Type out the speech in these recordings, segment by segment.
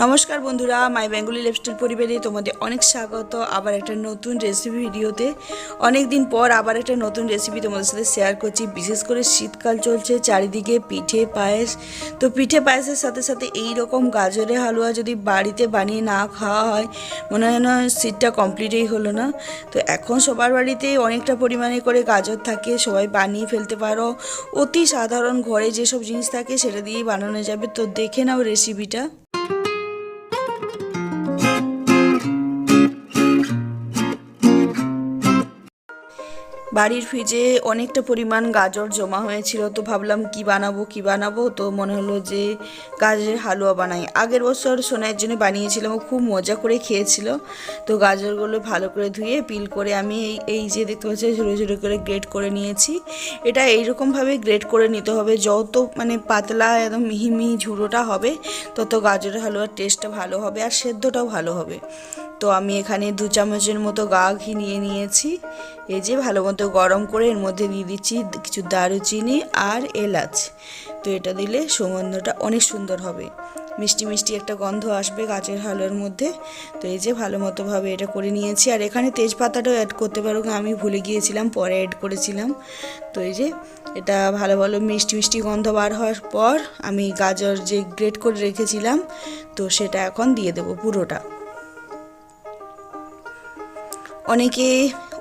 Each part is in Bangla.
নমস্কার বন্ধুরা, মাই বেঙ্গলি লাইফস্টাইল পরিবারে তোমাদের অনেক স্বাগত। আবার একটা নতুন রেসিপি ভিডিওতে। অনেক দিন পর আবার একটা নতুন রেসিপি তোমাদের সাথে শেয়ার করছি। বিশেষ করে শীতকাল চলছে, চারিদিকে পিঠে পায়েস। তো পিঠে পায়েসের সাথে সাথে এই রকম গাজরের হালুয়া যদি বাড়িতে বানিয়ে না খাওয়া হয়, মনে হয় না শীতটা কমপ্লিটই হলো না। তো এখন সবার বাড়িতেই অনেকটা পরিমাণে করে গাজর থাকে, সবাই বানিয়ে ফেলতে পারো। অতি সাধারণ ঘরে যেসব জিনিস থাকে, সেটা দিয়েই বানানো যাবে। তো দেখে নাও রেসিপিটা বাড়ির ফ্রিজে অনেকটা পরিমাণ গাজর জমা হয়েছিল, তো ভাবলাম কি বানাবো কি বানাবো? তো মনে হলো যে গাজরের হালুয়া বানাই। আগের বছর সোনার জন্য বানিয়েছিলাম, ও খুব মজা করে খেয়েছিল। তো গাজরগুলো ভালো করে ধুয়ে পিল করে আমি এই এই যে দেখতে পাচ্ছি ঝুড়ো ঝুড়ো করে গ্রেট করে নিয়েছি। এটা এইরকমভাবে গ্রেট করে নিতে হবে, যত মানে পাতলা একদম মিহি মিহি ঝুড়োটা হবে, তত গাজরের হালুয়ার টেস্টটা ভালো হবে আর সেদ্ধটাও ভালো হবে। তো আমি এখানে দু চামচের মতো গা ঘি নিয়ে নিয়েছি। এই যে ভালো মতো গরম করে এর মধ্যে দিয়ে দিচ্ছি কিছু দারুচিনি আর এলাচ। তো এটা দিলে সুগন্ধটা অনেক সুন্দর হবে। মিষ্টি মিষ্টি একটা গন্ধ আসবে গাছের হালুয়ার মধ্যে। তো এই যে ভালো মতোভাবে এটা করে নিয়েছি। আর এখানে তেজপাতাটাও অ্যাড করতে পারো আমি ভুলে গিয়েছিলাম, পরে অ্যাড করেছিলাম। তো এই যে এটা ভালো ভালো মিষ্টি মিষ্টি গন্ধ বার হওয়ার পর আমি গাজর যে গ্রেট করে রেখেছিলাম, তো সেটা এখন দিয়ে দেবো পুরোটা। অনেকে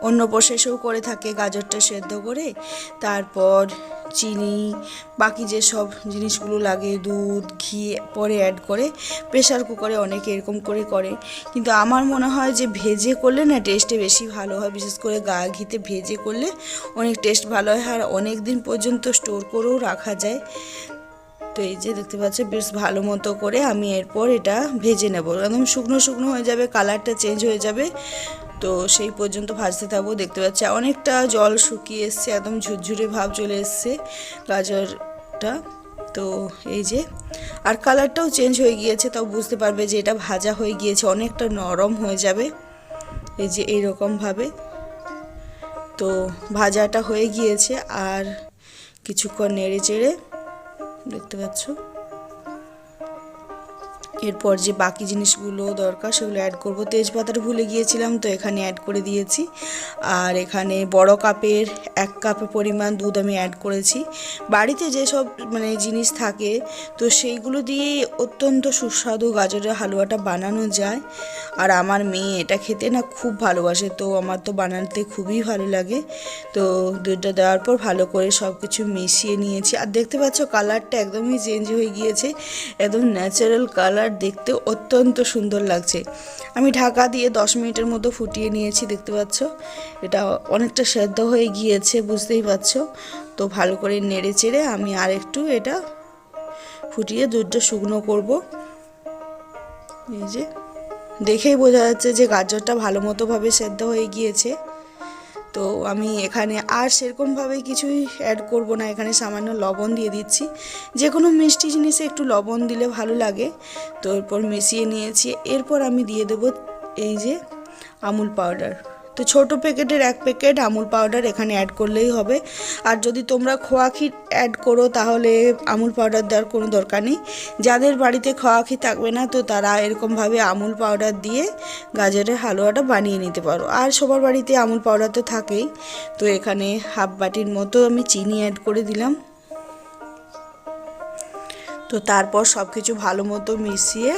অন্য প্রসেসেও করে থাকে, গাজরটা সেদ্ধ করে। তারপর চিনি, বাকি যে সব জিনিসগুলো লাগে, দুধ, ঘি পরে অ্যাড করে। প্রেশার কুকারে অনেকে এরকম করে করে। কিন্তু আমার মনে হয় যে ভেজে করলে না টেস্টে বেশি ভালো হয়। বিশেষ করে গা ঘিতে ভেজে করলে অনেক টেস্ট ভালো হয়। আর অনেক দিন পর্যন্ত স্টোর করেও রাখা যায়। তো এই যে দেখতে পাচ্ছ, বেশ ভালো মতো করে আমি এরপর এটা ভেজে নেব। একদম শুকনো শুকনো হয়ে যাবে কালারটা চেঞ্জ হয়ে যাবে। তো সেই পর্যন্ত ভাজতে থাকব, দেখতে পাচ্ছি। অনেকটা জল শুকিয়ে এসছে, একদম ঝুরঝুরে ভাব চলে এসছে গাজরটা। তো এই যে, আর কালারটাও চেঞ্জ হয়ে গিয়েছে, তাও বুঝতে পারবে যে এটা ভাজা হয়ে গিয়েছে, অনেকটা নরম হয়ে যাবে। এই যে এইরকমভাবে তো ভাজাটা হয়ে গিয়েছে, আর কিছুক্ষণ নেড়ে চেড়ে দেখতে পাচ্ছ। এরপর যে বাকি জিনিসগুলো দরকার সেগুলো অ্যাড করব। তেজপাতাটা ভুলে গিয়েছিলাম, তো এখানে অ্যাড করে দিয়েছি। আর এখানে বড় কাপের এক কাপের পরিমাণ দুধ আমি অ্যাড করেছি। বাড়িতে যেসব মানে জিনিস থাকে, তো সেইগুলো দিয়েই অত্যন্ত সুস্বাদু গাজরের হালুয়াটা বানানো যায়। আর আমার মেয়ে এটা খেতে না খুব ভালোবাসে, তো আমার তো বানাতে খুবই ভালো লাগে। তো দুধটা দেওয়ার পর ভালো করে সব কিছু মিশিয়ে নিয়েছি। আর দেখতে পাচ্ছ কালারটা একদমই চেঞ্জ হয়ে গিয়েছে, একদম ন্যাচারাল কালার দেখতে অত্যন্ত সুন্দর লাগছে। আমি ঢাকা দিয়ে দশ মিনিটের মতো ফুটিয়ে নিয়েছি, দেখতে পাচ্ছ? এটা অনেকটা সেদ্ধ হয়ে গিয়েছে, বুঝতেই পারছ? তো ভালো করে নেড়ে চেড়ে আমি আর একটু এটা ফুটিয়ে দুধটা শুকনো করব। এই যে, দেখেই বোঝা যাচ্ছে যে গাজরটা ভালো মতোভাবে সেদ্ধ হয়ে গিয়েছে। তো আমি এখানে আর সেরকমভাবে কিছুই অ্যাড করব না। এখানে সামান্য লবণ দিয়ে দিচ্ছি। যে কোনো মিষ্টি জিনিসে একটু লবণ দিলে ভালো লাগে। তো এরপর মিশিয়ে নিয়েছি। এরপর আমি দিয়ে দেবো এই যে আমুল পাউডার তো ছোট প্যাকেটের এক প্যাকেট আমুল পাউডার এখানে অ্যাড করলেই হবে। আর যদি তোমরা খোয়া অ্যাড করো, তাহলে আমুল পাউডার দেওয়ার কোনো দরকার নেই। যাদের বাড়িতে খোয়া থাকবে না, তো তারা এরকমভাবে আমুল পাউডার দিয়ে গাজরের হালুয়াটা বানিয়ে নিতে পারো। আর সবার বাড়িতে আমুল পাউডার তো থাকেই। তো এখানে হাফ বাটির মতো আমি চিনি অ্যাড করে দিলাম। তো তারপর সব কিছু ভালো মতো মিশিয়ে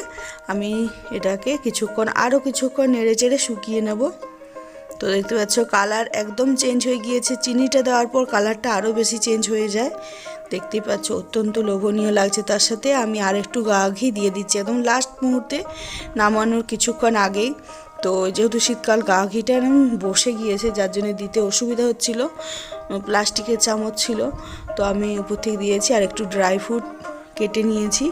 আমি এটাকে কিছুক্ষণ আরও কিছুক্ষণ নেড়ে চেড়ে শুকিয়ে নেব। তো দেখতে পাচ্ছ কালার একদম চেঞ্জ হয়ে গিয়েছে। চিনিটা দেওয়ার পর কালারটা আরও বেশি চেঞ্জ হয়ে যায়। দেখতেই পাচ্ছ, অত্যন্ত লোভনীয় লাগছে। তার সাথে আমি আর একটু গা ঘি দিয়ে দিচ্ছি। একদম লাস্ট মুহূর্তে নামানোর কিছুক্ষণ আগেই। তো যেহেতু শীতকাল, গা ঘিটা বসে গিয়েছে, যার জন্য দিতে অসুবিধা হচ্ছিল। প্লাস্টিকের চামচ ছিল। তো আমি উপর থেকে দিয়েছি আর একটু ড্রাই ফ্রুট কেটে নিয়েছি।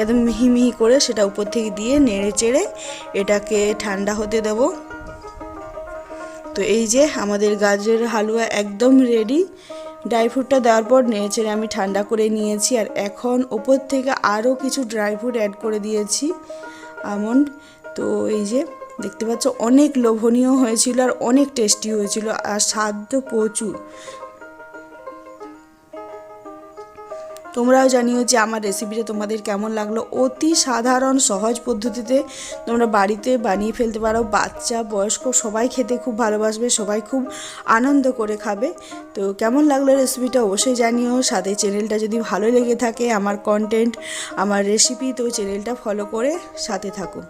একদম মিহি মিহি করে সেটা উপর থেকে দিয়ে নেড়ে চেড়ে এটাকে ঠান্ডা হতে দেবো। তো এই যে আমাদের গাজরের হালুয়া একদম রেডি ড্রাই ফ্রুটটা দেওয়ার পর নেড়েচেড়ে আমি ঠান্ডা করে নিয়েছি আর এখন ওপর থেকে আরও কিছু ড্রাই ফ্রুট অ্যাড করে দিয়েছি আমন্ড। তো এই যে দেখতে পাচ্ছ, অনেক লোভনীয় হয়েছিল আর অনেক টেস্টি হয়েছিল আর স্বাদ প্রচুর। তোমরাও জানিও যে আমার রেসিপিটা তোমাদের কেমন লাগল। অতি সাধারণ, সহজ পদ্ধতিতে তোমরা বাড়িতে বানিয়ে ফেলতে পারো। বাচ্চা, বয়স্ক সবাই খেতে খুব ভালোবাসবে, সবাই খুব আনন্দ করে খাবে। তো কেমন লাগল রেসিপিটা অবশ্যই জানিও। সাথে চ্যানেলটা যদি ভালো লেগে থাকে, আমার কন্টেন্ট আমার রেসিপি তো চ্যানেলটা ফলো করে সাথে থাকো।